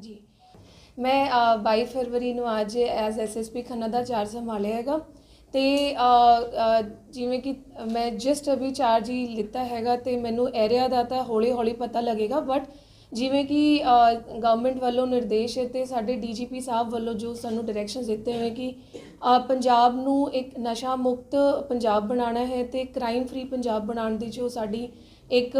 ਜੀ। ਮੈਂ ਅ, 22 ਫਰਵਰੀ ਨੂੰ ਅੱਜ ਐਜ਼ ਐਸਐਸਪੀ ਖੰਨਾ ਦਾ ਚਾਰਜ ਸੰਭਾਲਿਆ ਹੈਗਾ ਤੇ ਜਿਵੇਂ ਕਿ ਮੈਂ ਜਸਟ ਅਭੀ ਚਾਰਜ ਹੀ ਲਿੱਤਾ ਹੈਗਾ ਤੇ ਮੈਨੂੰ ਏਰੀਆ ਦਾ ਤਾਂ ਹੌਲੀ ਹੌਲੀ ਪਤਾ ਲੱਗੇਗਾ ਬਟ ਜਿਵੇਂ ਕਿ ਗਵਰਨਮੈਂਟ ਵੱਲੋਂ ਨਿਰਦੇਸ਼ ਹੈ ਤੇ ਸਾਡੇ ਡੀਜੀਪੀ ਸਾਹਿਬ ਵੱਲੋਂ ਜੋ ਸਾਨੂੰ ਡਾਇਰੈਕਸ਼ਨਸ ਦਿੱਤੇ ਹੋਏ ਕਿ ਪੰਜਾਬ ਨੂੰ ਇੱਕ ਨਸ਼ਾ ਮੁਕਤ ਪੰਜਾਬ ਬਣਾਉਣਾ ਹੈ ਤੇ ਕ੍ਰਾਈਮ ਫ੍ਰੀ ਪੰਜਾਬ ਬਣਾਉਣ ਦੀ ਜੋ ਸਾਡੀ ਇੱਕ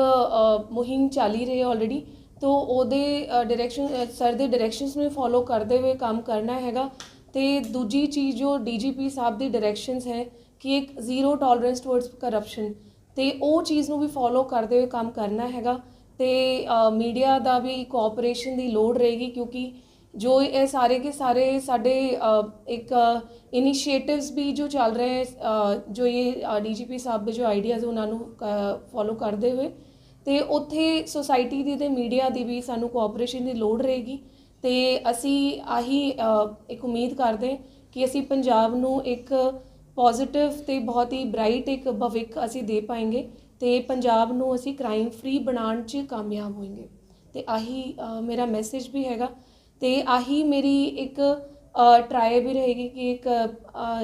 ਮੁਹਿੰਮ ਚੱਲੀ ਰਹੀ ਹੈ ਆਲਰੇਡੀ ਤੋ ਉਹਦੇ ਡਾਇਰੈਕਸ਼ਨ ਸਰ ਦੇ ਡਾਇਰੈਕਸ਼ਨਸ ਨੂੰ ਫੋਲੋ ਕਰਦੇ ਹੋਏ ਕੰਮ ਕਰਨਾ ਹੈਗਾ। ਤੇ ਦੂਜੀ ਚੀਜ਼ ਜੋ ਡੀਜੀਪੀ ਸਾਹਿਬ ਦੀ ਡਾਇਰੈਕਸ਼ਨਸ ਹੈ ਕਿ ਇੱਕ ਜ਼ੀਰੋ ਟੋਲਰੈਂਸ ਟੁਵਰਡਸ ਕਰਪਸ਼ਨ ਤੇ ਉਹ ਚੀਜ਼ ਨੂੰ ਵੀ ਫੋਲੋ ਕਰਦੇ ਹੋਏ ਕੰਮ ਕਰਨਾ ਹੈਗਾ। ਤੇ ਮੀਡੀਆ ਦਾ ਵੀ ਕੋਆਪਰੇਸ਼ਨ ਦੀ ਲੋੜ ਰਹੇਗੀ ਕਿਉਂਕਿ ਜੋ ਇਹ ਸਾਰੇ ਕੇ ਸਾਰੇ ਸਾਡੇ ਇੱਕ ਇਨੀਸ਼ੀਏਟਿਵਸ ਵੀ ਜੋ ਚੱਲ ਰਹੇ ਹੈ ਅ, ਜੋ ਇਹ ਡੀਜੀਪੀ ਸਾਹਿਬ ਦੇ ਜੋ ਆਈਡੀਆਜ਼ ਉਹਨਾਂ ਨੂੰ ਫੋਲੋ ਕਰਦੇ ਹੋਏ ਤੇ ਉੱਥੇ ਸੋਸਾਇਟੀ ਦੀ ਤੇ ਮੀਡੀਆ ਦੀ ਵੀ ਸਾਨੂੰ ਕੋਆਪਰੇਸ਼ਨ ਦੀ ਲੋੜ ਰਹੇਗੀ ਤੇ ਅਸੀਂ ਆਹੀ ਇੱਕ ਉਮੀਦ ਕਰਦੇ ਕਿ ਅਸੀਂ ਪੰਜਾਬ ਨੂੰ ਇੱਕ ਪੋਜ਼ਿਟਿਵ ਤੇ ਬਹੁਤ ਹੀ ਬ੍ਰਾਈਟ ਇੱਕ ਭਵਿੱਖ ਅਸੀਂ ਦੇ ਪਾਏਗੇ ਤੇ ਪੰਜਾਬ ਨੂੰ ਅਸੀਂ ਕ੍ਰਾਈਮ ਫ੍ਰੀ ਬਣਾਉਣ 'ਚ ਕਾਮਯਾਬ ਹੋਵਾਂਗੇ। ਤੇ ਆਹੀ ਮੇਰਾ ਮੈਸੇਜ ਵੀ ਹੈਗਾ। ਤੇ ਆਹੀ ਮੇਰੀ ਇੱਕ ਟਰਾਈ ਵੀ ਰਹੇਗੀ ਕਿ ਇੱਕ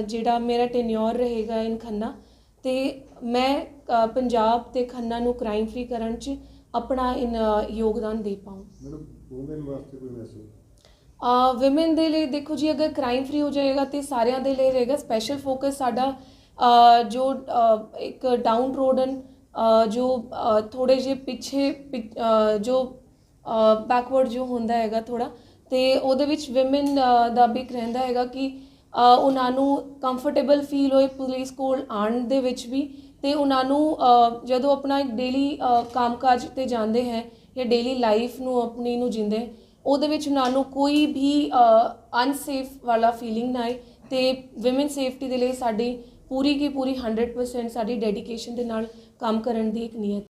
ਜਿਹੜਾ ਮੇਰਾ ਟੈਨਿਓਰ ਰਹੇਗਾ ਇਨ ਖੰਨਾ ਤੇ ਮੈਂ ਪੰਜਾਬ ਤੇ ਖੰਨਾ ਨੂੰ ਕ੍ਰਾਈਮ ਫ੍ਰੀ ਕਰਨ 'ਚ ਆਪਣਾ ਇਨ ਯੋਗਦਾਨ ਦੇ ਪਾਉਂ ਮੈਡਮ ਵੂਮਨ ਵਾਸਤੇ ਕੋਈ ਮੈਸੇਜ ਵਿਮਨ ਦੇ ਲਈ ਦੇਖੋ ਜੀ ਅਗਰ ਕ੍ਰਾਈਮ ਫ੍ਰੀ ਹੋ ਜਾਏਗਾ ਤੇ ਸਾਰਿਆਂ ਦੇ ਲਈ ਰਹੇਗਾ। ਸਪੈਸ਼ਲ ਫੋਕਸ ਸਾਡਾ ਜੋ ਇੱਕ ਡਾਊਨ ਰੋਡਨ ਜੋ ਅ, ਥੋੜੇ ਜਿਹੇ ਪਿੱਛੇ ਪਿ- ਜੋ ਬੈਕਵਰਡ ਜੋ ਹੁੰਦਾ ਹੈਗਾ ਥੋੜਾ ਤੇ ਉਹਦੇ ਵਿੱਚ ਵਿਮਨ ਦਾ ਵੀ ਇੱਕ ਰਹਿੰਦਾ ਹੈਗਾ ਕਿ ਉਹਨਾਂ ਨੂੰ ਕੰਫਰਟੇਬਲ ਫੀਲ ਹੋਏ ਪੁਲਿਸ ਕੋਲ ਆਉਣ ਦੇ ਵਿੱਚ ਵੀ ਤੇ ਉਹਨਾਂ ਨੂੰ ਜਦੋਂ ਆਪਣਾ ਇੱਕ ਡੇਲੀ ਕੰਮਕਾਜ ਤੇ ਜਾਂਦੇ ਹੈ ਜਾਂ ਡੇਲੀ ਲਾਈਫ ਨੂੰ ਆਪਣੀ ਨੂੰ ਜਿੰਦੇ ਉਹਦੇ ਵਿੱਚ ਉਹਨਾਂ ਨੂੰ ਕੋਈ ਵੀ ਅਨਸੇਫ ਵਾਲਾ ਫੀਲਿੰਗ ਨਾ ਆਏ ਤੇ ਔਮਨ ਸੇਫਟੀ ਦੇ ਲਈ ਸਾਡੀ ਪੂਰੀ ਕੀ ਪੂਰੀ 100% ਸਾਡੀ ਡੈਡੀਕੇਸ਼ਨ ਦੇ ਨਾਲ ਕੰਮ ਕਰਨ ਦੀ ਇੱਕ ਨੀਅਤ